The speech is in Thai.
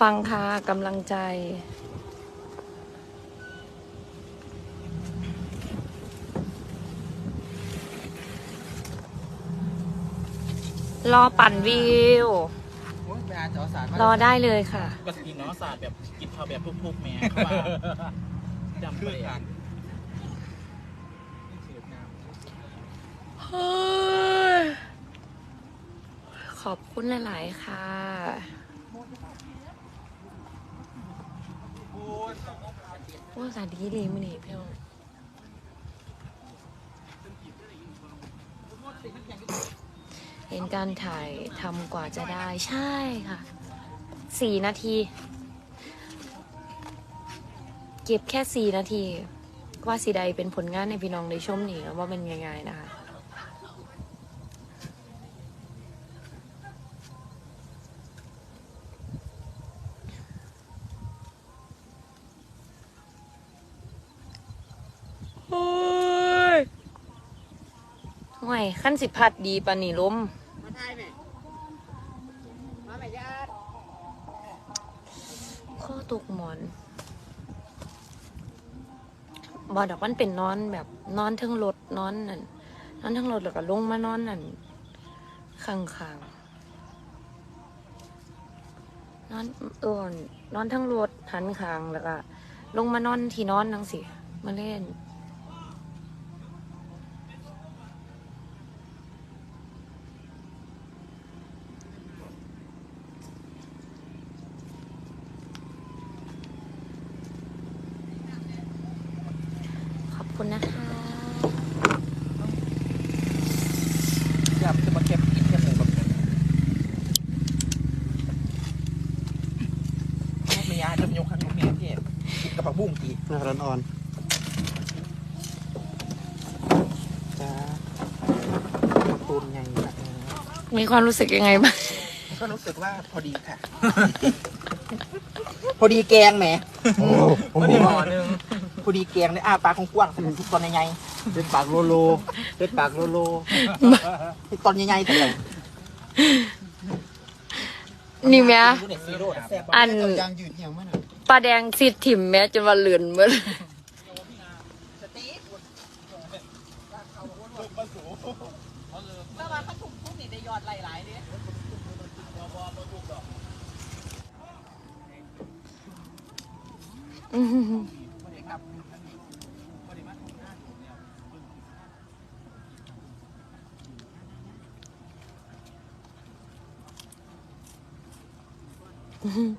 ฟังค่ะกำลังใจ รอปั่นวิว โอ้ยไปอาจอสารรอได้เลยค่ะก็สกินเนาะศาสตร์แบบกินข้าวแบบทุกๆแม่เข้ามาจำไปคือเลยกันขอบคุณหลาย ๆ ค่ะ โอ้สาดีดีมือนี่พี่น้อเห็นการถ่ายทำกว่าจะได้ใช่ค่ะสี่นาที เก็บแค่สี่นาที ว่าสีใดเป็นผลงานในพี่น้องได้ชมนี่ว่าเป็นยังไงนะคะ โอ้ย ห่วยขั้นสิพัดดีปานนี่ล้มมาไทยแม่มาแม่ญาติข้อตกหมอนบอดอกมันเป็นนอนแบบนอนเทั้งรถนอนนั่นนอนเทั้งรถแล้วก็ลงมานอนนั่นข้างข้างๆนอนเออนอนทั้งรถหันข้างแล้วก็ลงมานอนที่นอนนังสิมาเล่น ขอบคุณนะคะ อยากจะมาเก็บกินแค่หมูแบบนี้แม่ยาจะมียกขันยกเมียที่กินกับผักบุ้งตีหน้าร้อนอ่อนจ้าตูนใหญ่แบบนี้มีความรู้สึกยังไงบ้าง ก็รู้สึกว่าพอดีค่ะ พอดีแกงแหมโอ้โหพอดีหมอนึง พอดีแกงในอ้าปากกว้างๆสมุนทุกตอนใหญ่เป็นปากโลโลเป็นปากโลโลๆที่ตอนใหญ่ๆแต่เลยนี่แม่ดูเน็ตซีโร่แซ่บอันยางยืดเหี่ยวมั้ยน่ะปลาแดงซีดถิ่มแม้จนว่าเลือนเมื่อแล้ วว่าเขาถูกทุกนี่ได้ยอดหลายๆเนี่ยอื้อหือ